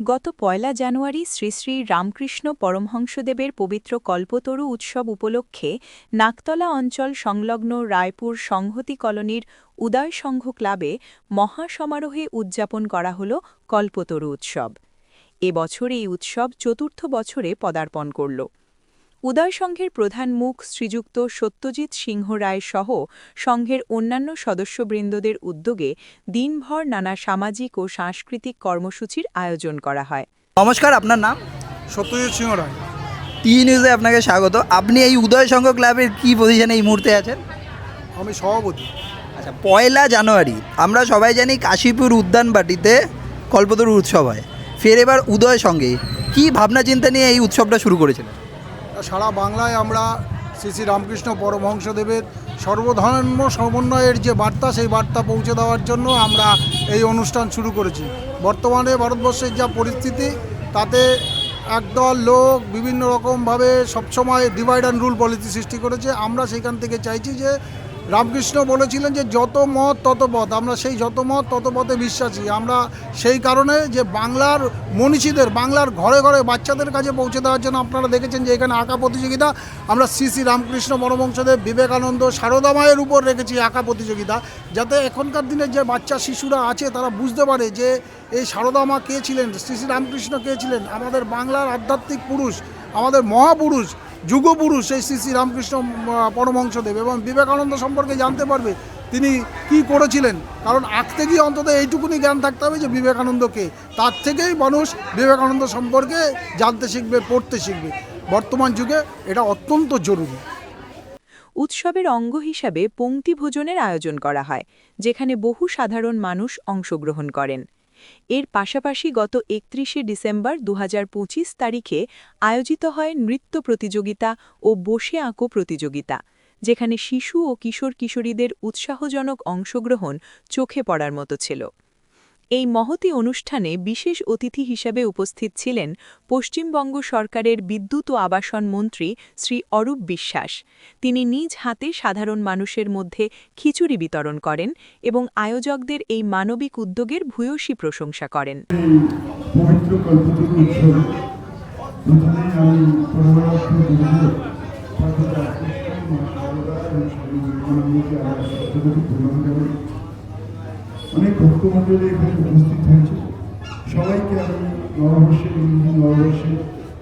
গত পয়লা জানুয়ারি শ্রী শ্রী রামকৃষ্ণ পরমহংসদেবের পবিত্র কল্পতরু উৎসব উপলক্ষে নাকতলা অঞ্চল সংলগ্ন রায়পুর সংহতি কলোনির উদয় সংঘ ক্লাবে মহাসমারোহে উদযাপন করা হল কল্পতরু উৎসব। এবছর এই উৎসব চতুর্থ বছরে পদার্পণ করল। উদয় সংঘের প্রধান মুখ শ্রীযুক্ত সত্যজিৎ সিংহ রায় সহ সংঘের অন্যান্য সদস্যবৃন্দদের উদ্যোগে দিনভর নানা সামাজিক ও সাংস্কৃতিক কর্মসূচির আয়োজন করা হয়। নমস্কার আপনার নাম? সত্যজিৎ সিংহ রায়। টি নিউজে আপনাকে স্বাগত। আপনি এই উদয় সংঘ ক্লাবের কি পজিশনে এই মুহূর্তে আছেন? আমি সভাপতি। আচ্ছা পয়লা জানুয়ারি আমরা সবাই জানি কাশীপুর উদ্যানবাটিতে কল্পতরু উৎসব হয়। ফের এবার উদয় সঙ্গে কি ভাবনা চিন্তা নিয়ে এই উৎসবটা শুরু করেছিলেন? সারা বাংলায় আমরা শ্রী শ্রী রামকৃষ্ণ পরমহংসদেবের সর্বধর্ম সমন্বয়ের যে বার্তা, সেই বার্তা পৌঁছে দেওয়ার জন্য আমরা এই অনুষ্ঠান শুরু করেছি। বর্তমানে ভারতবর্ষের যা পরিস্থিতি, তাতে একদল লোক বিভিন্ন রকমভাবে সবসময় ডিভাইড অ্যান্ড রুল পলিসি সৃষ্টি করেছে। আমরা সেখান থেকে চাইছি যে রামকৃষ্ণ বলেছিলেন যে যত মত, তত পথ আমরা সেই যত মত, তত পথে বিশ্বাসী। আমরা সেই কারণে যে বাংলার মনীষীদের, বাংলার ঘরে ঘরে বাচ্চাদের কাছে পৌঁছে দেওয়ার জন্য আপনারা দেখেছেন যে এখানে আঁকা প্রতিযোগিতা। আমরা শ্রী শ্রী রামকৃষ্ণ পরমংসদেব বিবেকানন্দ মায়ের উপর রেখেছি আঁকা প্রতিযোগিতা, যাতে এখনকার দিনে যে বাচ্চা, শিশুরা আছে, তারা বুঝতে পারে যে এই মা কে ছিলেন শ্রী শ্রী রামকৃষ্ণ কে ছিলেন? আমাদের বাংলার আধ্যাত্মিক পুরুষ, আমাদের মহাপুরুষ যুগপুরুষ এই শ্রী শ্রী রামকৃষ্ণ পরমহংসদেব এবং বিবেকানন্দ সম্পর্কে জানতে পারবে তিনি কি করেছিলেন। কারণ আঁকতে গিয়ে অন্তত এইটুকুনি জ্ঞান থাকতে হবে যে বিবেকানন্দকে। তার থেকেই মানুষ বিবেকানন্দ সম্পর্কে জানতে শিখবে, পড়তে শিখবে। বর্তমান যুগে এটা অত্যন্ত জরুরি। উৎসবের অঙ্গ হিসাবে পংক্তি ভোজনের আয়োজন করা হয়, যেখানে বহু সাধারণ মানুষ অংশগ্রহণ করেন। এর পাশাপাশি গত একত্রিশে ডিসেম্বর দু হাজার পঁচিশ তারিখে আয়োজিত হয় নৃত্য প্রতিযোগিতা ও বসে আঁকো প্রতিযোগিতা, যেখানে শিশু ও কিশোর কিশোরীদের উৎসাহজনক অংশগ্রহণ চোখে পড়ার মতো ছিল। এই মহতি অনুষ্ঠানে বিশেষ অতিথি হিসেবে উপস্থিত ছিলেন পশ্চিমবঙ্গ সরকারের বিদ্যুৎ ও আবাসন মন্ত্রী শ্রী অরূপ বিশ্বাস। তিনি নিজ হাতে সাধারণ মানুষের মধ্যে খিচুড়ি বিতরণ করেন এবং আয়োজকদের এই মানবিক উদ্যোগের ভূয়সী প্রশংসা করেন। ভক্তমণ্ডলী এখানে উপস্থিত হয়েছে। সবাইকে আমি নববর্ষের ইংরেজি নববর্ষের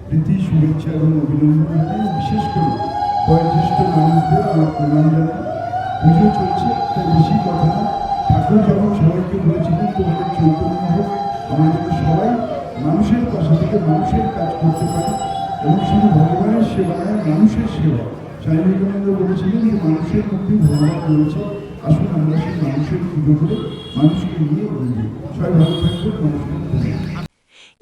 প্রীতি, শুভেচ্ছা এবং অভিনন্দন জানাই। বিশেষ করে বয়োজ্যেষ্ঠ মানুষদের আমার প্রণাম জানাই। পুজো চলছে তাই বেশি কথা না। ঠাকুর যখন সবাইকে বলেছিলেন তোমাদের চৈতন্য হোক আমাদের সবাই মানুষের পাশে থেকে মানুষের কাজ করতে পারি এবং শুধু ভগবানের সেবা নয়, মানুষের সেবা। স্বামী বিবেকানন্দ বলেছিলেন যে, মানুষের মধ্যেই ভগবান রয়েছে। আসুন আমরা সেই মানুষের পুজো করে মানুষকে নিয়ে যাই। সবাই ভালো থাকবেন নমস্কার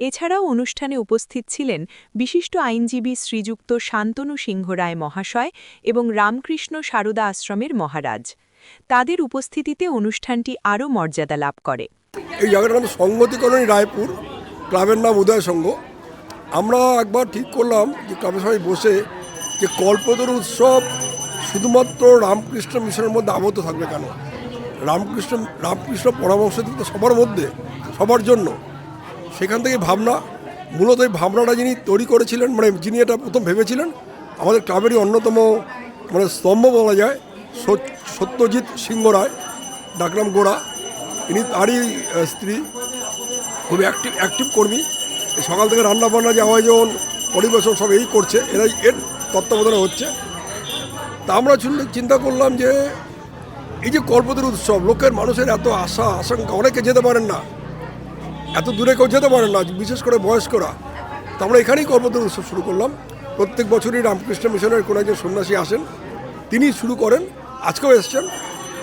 এছাড়াও অনুষ্ঠানে উপস্থিত ছিলেন বিশিষ্ট আইনজীবী শ্রীযুক্ত শান্তনু সিংহ রায় মহাশয় এবং রামকৃষ্ণ সারদা আশ্রমের মহারাজ। তাদের উপস্থিতিতে অনুষ্ঠানটি আরও মর্যাদা লাভ করে। এই জায়গাটার নাম সংগতি কলোনি রায়পুর ক্লাবের নাম উদয় সংঘ। আমরা একবার ঠিক করলাম যে ক্লাবের সবাই বসে যে কল্পতরু উৎসব শুধুমাত্র রামকৃষ্ণ মিশনের মধ্যে আবদ্ধ থাকবে কেন? রামকৃষ্ণ রামকৃষ্ণ পরামর্শ তো সবার মধ্যে, সবার জন্য। সেখান থেকে ভাবনা, মূলত এই ভাবনাটা যিনি তৈরি করেছিলেন মানে যিনি এটা প্রথম ভেবেছিলেন, আমাদের ক্লাবেরই অন্যতম মানে স্তম্ভ বলা যায়, সত- সত্যজিৎ সিংহ রায়, ডাকরাম গোড়া। ইনি তারই স্ত্রী, খুবই অ্যাক্টিভ অ্যাক্টিভ কর্মী। সকাল থেকে রান্না বান্না যে আয়োজন পরিবেশন সব এই করছে, এরাই এর তত্ত্বাবধানে হচ্ছে। তা আমরা চিন্তা করলাম যে এই যে কল্পতরু উৎসব, লোকের মানুষের এত আশা, আশঙ্কা, অনেকে যেতে পারেন না। এত দূরে কেউ যেতে পারেন না, বিশেষ করে বয়স্করা। তো আমরা এখানেই কল্পতরু উৎসব শুরু করলাম। প্রত্যেক বছরই রামকৃষ্ণ মিশনের কোনো একজন সন্ন্যাসী আসেন, তিনি শুরু করেন, আজকেও এসছেন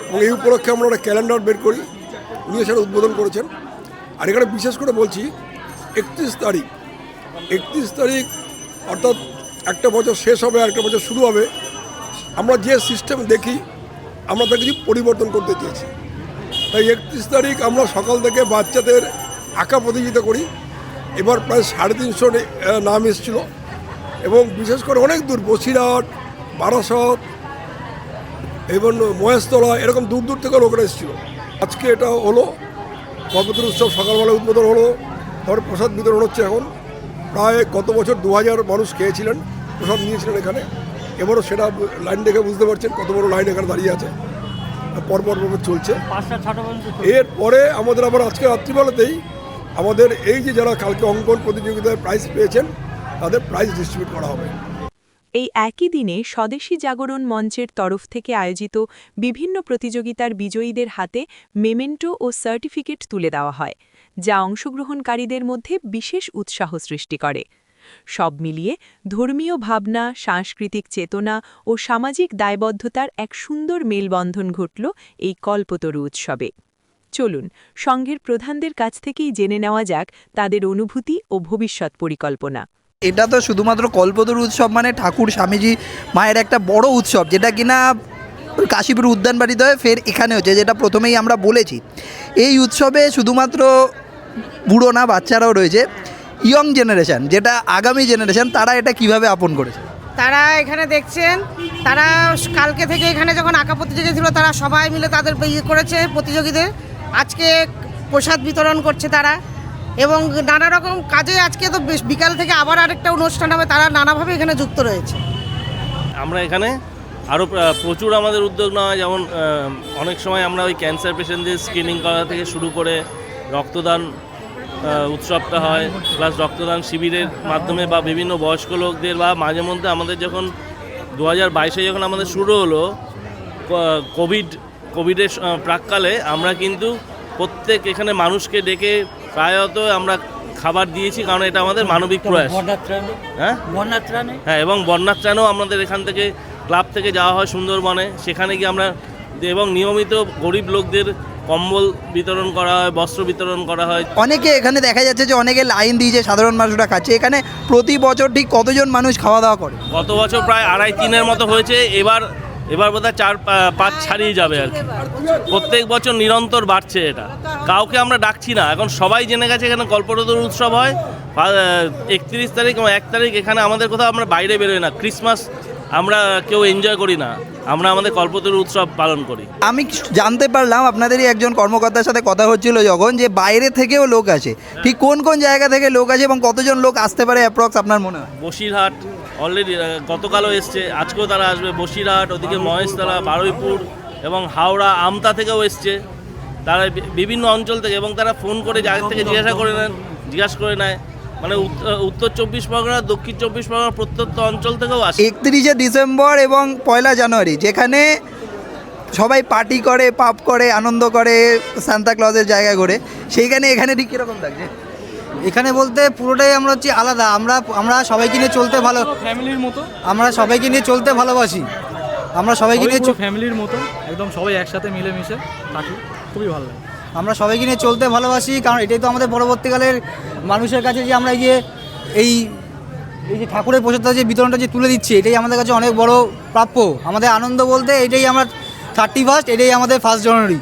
এবং এই উপলক্ষে আমরা একটা ক্যালেন্ডার বের করি। উনি সেটা উদ্বোধন করেছেন। আর এখানে বিশেষ করে বলছি, একত্রিশ তারিখ একত্রিশ তারিখ অর্থাৎ একটা বছর শেষ হবে আর একটা বছর শুরু হবে। আমরা যে সিস্টেম দেখি, আমরা তা কিছু পরিবর্তন করতে চেয়েছি। তাই একত্রিশ তারিখ আমরা সকাল থেকে বাচ্চাদের আঁকা প্রতিযোগিতা করি। এবার প্রায় সাড়ে তিনশো নাম এসেছিল। এবং বিশেষ করে অনেক দূর, বসিরহাট, বারাসত, এবং মহেশতলা, এরকম দূর দূর থেকে লোকরা এসেছিল। আজকে এটা হলো কল্পতরু উৎসব সকালবেলা উদ্বোধন হলো তারপরে প্রসাদ বিতরণ হচ্ছে এখন। প্রায় গত বছর দু হাজার মানুষ খেয়েছিলেন, প্রসাদ নিয়েছিলেন এখানে। এবারও সেটা লাইন দেখে বুঝতে পারছেন কত বড় লাইন এখানে দাঁড়িয়ে আছে। পরপর পরপর চলছে। এরপরে আমাদের আবার আজকে রাত্রিবেলাতেই আমাদের এই যে যারা কালকে অঙ্কন প্রতিযোগিতায় প্রাইজ পেয়েছেন তাদের প্রাইজ ডিস্ট্রিবিউট করা হবে। এই একই দিনে স্বদেশী জাগরণ মঞ্চের তরফ থেকে আয়োজিত বিভিন্ন প্রতিযোগিতার বিজয়ীদের হাতে মেমেন্টো ও সার্টিফিকেট তুলে দেওয়া হয় যা অংশগ্রহণকারীদের মধ্যে বিশেষ উৎসাহ সৃষ্টি করে। সব মিলিয়ে ধর্মীয় ভাবনা, সাংস্কৃতিক চেতনা ও সামাজিক দায়বদ্ধতার এক সুন্দর মেলবন্ধন ঘটল এই কল্পতরু উৎসবে। চলুন সংঘের প্রধানদের কাছ থেকেই জেনে নেওয়া যাক তাদের অনুভূতি ও ভবিষ্যৎ পরিকল্পনা। এটা তো শুধুমাত্র কল্পতরু উৎসব মানে ঠাকুর, স্বামীজি, মায়ের একটা বড় উৎসব, যেটা কিনা কাশীপুর উদ্যান বাড়িতে হয়, ফের এখানে হচ্ছে যেটা প্রথমেই আমরা বলেছি। এই উৎসবে শুধুমাত্র বুড়ো না, বাচ্চারাও রয়েছে। ইয়ং জেনারেশন যেটা আগামী জেনারেশন তারা এটা কীভাবে আপন করেছে? তারা এখানে দেখছেন তারা কালকে থেকে এখানে যখন আঁকা প্রতিযোগিতা ছিল তারা সবাই মিলে তাদের ইয়ে করেছে প্রতিযোগীদের। আজকে প্রসাদ বিতরণ করছে তারা। এবং নানা রকম কাজে আজকে তো বেশ বিকাল থেকে আবার আরেকটা অনুষ্ঠান হবে তারা নানাভাবে এখানে যুক্ত রয়েছে। আমরা এখানে আরও প্রচুর আমাদের উদ্যোগ নেওয়া হয়। যেমন অনেক সময় আমরা ওই ক্যান্সার পেশেন্টদের স্ক্রিনিং করা থেকে শুরু করে রক্তদান উৎসবটা হয় প্লাস রক্তদান শিবিরের মাধ্যমে বা বিভিন্ন বয়স্ক লোকদের বা মাঝে মধ্যে আমাদের যখন দু হাজার বাইশে যখন আমাদের শুরু হলো কোভিড কোভিডের প্রাককালে আমরা কিন্তু প্রত্যেক এখানে মানুষকে ডেকে প্রায়ত আমরা খাবার দিয়েছি কারণ এটা আমাদের মানবিক প্রয়াস। হ্যাঁ? হ্যাঁ এবং বন্যার ত্রাণও আমাদের এখান থেকে ক্লাব থেকে যাওয়া হয় সুন্দরবনে। সেখানে গিয়ে আমরা এবং নিয়মিত গরিব লোকদের কম্বল বিতরণ করা হয় বস্ত্র বিতরণ করা হয়। অনেকে এখানে দেখা যাচ্ছে যে অনেকে লাইন দিয়েছে সাধারণ মানুষরা খাচ্ছে। এখানে প্রতি বছর ঠিক কতজন মানুষ খাওয়া দাওয়া করে? গত বছর প্রায় আড়াই তিনের মতো হয়েছে। এবার এবার বোধহয় চার পাঁচ ছাড়িয়ে যাবে আর কি। প্রত্যেক বছর নিরন্তর বাড়ছে এটা। কাউকে আমরা ডাকছি না। এখন সবাই জেনে গেছে এখানে কল্পতরুর উৎসব হয়। একত্রিশ তারিখ এবং এক তারিখ এখানে আমাদের কোথাও আমরা বাইরে বেরোই না। ক্রিসমাস আমরা কেউ এনজয় করি না। আমরা আমাদের কল্পতরু উৎসব পালন করি। আমি জানতে পারলাম আপনাদেরই একজন কর্মকর্তার সাথে কথা হচ্ছিল যখন যে বাইরে থেকেও লোক আসে। ঠিক কোন কোন জায়গা থেকে লোক আসে এবং কতজন লোক আসতে পারে অ্যাপ্রক্স আপনার মনে হয়? বসিরহাট অলরেডি গতকালও এসছে আজকেও তারা আসবে। বসিরহাট ওদিকে মহেশতলা বারুইপুর এবং হাওড়া আমতা থেকেও এসছে। তারা বিভিন্ন অঞ্চল থেকে এবং তারা ফোন করে জায়গা থেকে জিজ্ঞাসা করে নেন জিজ্ঞাসা করে নেয়। মানে উত্তর উত্তর চব্বিশ পরগনা দক্ষিণ চব্বিশ পরগনা প্রত্যন্ত অঞ্চল থেকেও আসে। একত্রিশে ডিসেম্বর এবং পয়লা জানুয়ারি যেখানে সবাই পার্টি করে পাপ করে আনন্দ করে সান্তা ক্লজের জায়গা করে সেইখানে এখানে ঠিক কীরকম লাগছে? এখানে বলতে পুরোটাই আমরা হচ্ছে আলাদা। আমরা আমরা সবাইকে নিয়ে চলতে ভালো ফ্যামিলির মতো? আমরা সবাইকে নিয়ে চলতে ভালোবাসি। আমরা সবাইকে নিয়ে ফ্যামিলির মতো? একদম সবাই একসাথে মিলেমিশে থাকি। খুবই ভালো লাগে। আমরা সবাইকে নিয়ে চলতে ভালোবাসি কারণ এটাই তো আমাদের পরবর্তীকালের মানুষের কাছে যে আমরা এই যে এই এই যে ঠাকুরের প্রসাদটা যে বিতরণটা যে তুলে দিচ্ছি এটাই আমাদের কাছে অনেক বড় প্রাপ্য। আমাদের আনন্দ বলতে এটাই আমরা থার্টি ফার্স্ট এটাই আমাদের ফার্স্ট জানুয়ারি।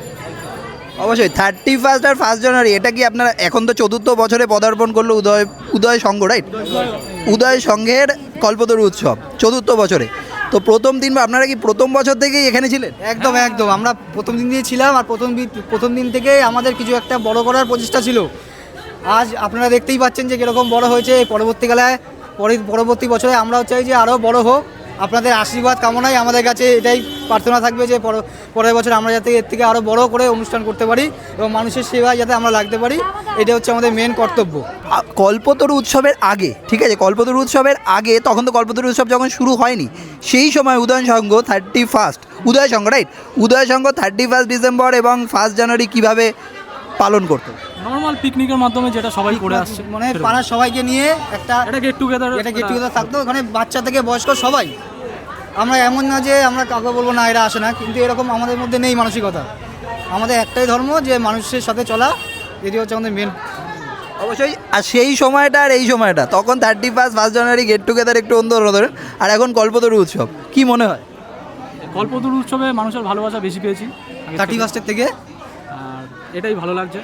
অবশ্যই থার্টি ফার্স্ট আর ফার্স্ট জানুয়ারি এটা কি আপনারা এখন তো চতুর্থ বছরে পদার্পণ করল উদয় উদয় সংঘ রাইট উদয় সংঘের কল্পতরু উৎসব চতুর্থ বছরে। তো প্রথম দিন আপনারা কি প্রথম বছর থেকেই এখানে ছিলেন? একদম একদম। আমরা প্রথম দিন দিয়ে ছিলাম আর প্রথম প্রথম দিন থেকে আমাদের কিছু একটা বড় করার প্রচেষ্টা ছিল। আজ আপনারা দেখতেই পাচ্ছেন যে কীরকম বড় হয়েছে। পরবর্তীকালে পরে পরবর্তী বছরে আমরাও চাই যে আরও বড় হোক। আপনাদের আশীর্বাদ কামনাই আমাদের কাছে এটাই প্রার্থনা থাকবে যে পর- পরের বছর আমরা যাতে এর থেকে আরও বড় করে অনুষ্ঠান করতে পারি এবং মানুষের সেবায় যাতে আমরা লাগতে পারি এটা হচ্ছে আমাদের মেন কর্তব্য। কল্পতরু উৎসবের আগে, ঠিক আছে, কল্পতরু উৎসবের আগে, তখন তো কল্পতরু উৎসব যখন শুরু হয়নি, সেই সময় Uday Sangha thirty first Uday Sangha right Uday Sangha thirty first December এবং ফার্স্ট জানুয়ারি কীভাবে পালন করতো? নর্মাল পিকনিকের মাধ্যমে যেটা সবাই করে আসছে মানে পাড়ার সবাইকে নিয়ে একটা এটা গেট টুগেদার এটা গেট টুগেদার থাকতো ওখানে বাচ্চা থেকে বয়স্ক সবাই। আমরা এমন না যে আমরা কাউকে বলব না এরা আসে না। কিন্তু এরকম আমাদের মধ্যে নেই মানসিকতা। আমাদের একটাই ধর্ম যে মানুষের সাথে চলা এটি হচ্ছে আমাদের মেন অবশ্যই আর সেই সময়টা আর এই সময়টা। তখন thirty first first January get together একটু অন্য ধরেন আর এখন কল্পতরু উৎসব কি মনে হয়? কল্পতরু উৎসবে মানুষের ভালোবাসা বেশি পেয়েছি। থার্টি ফার্স্টের থেকে? আর এটাই ভালো লাগছে।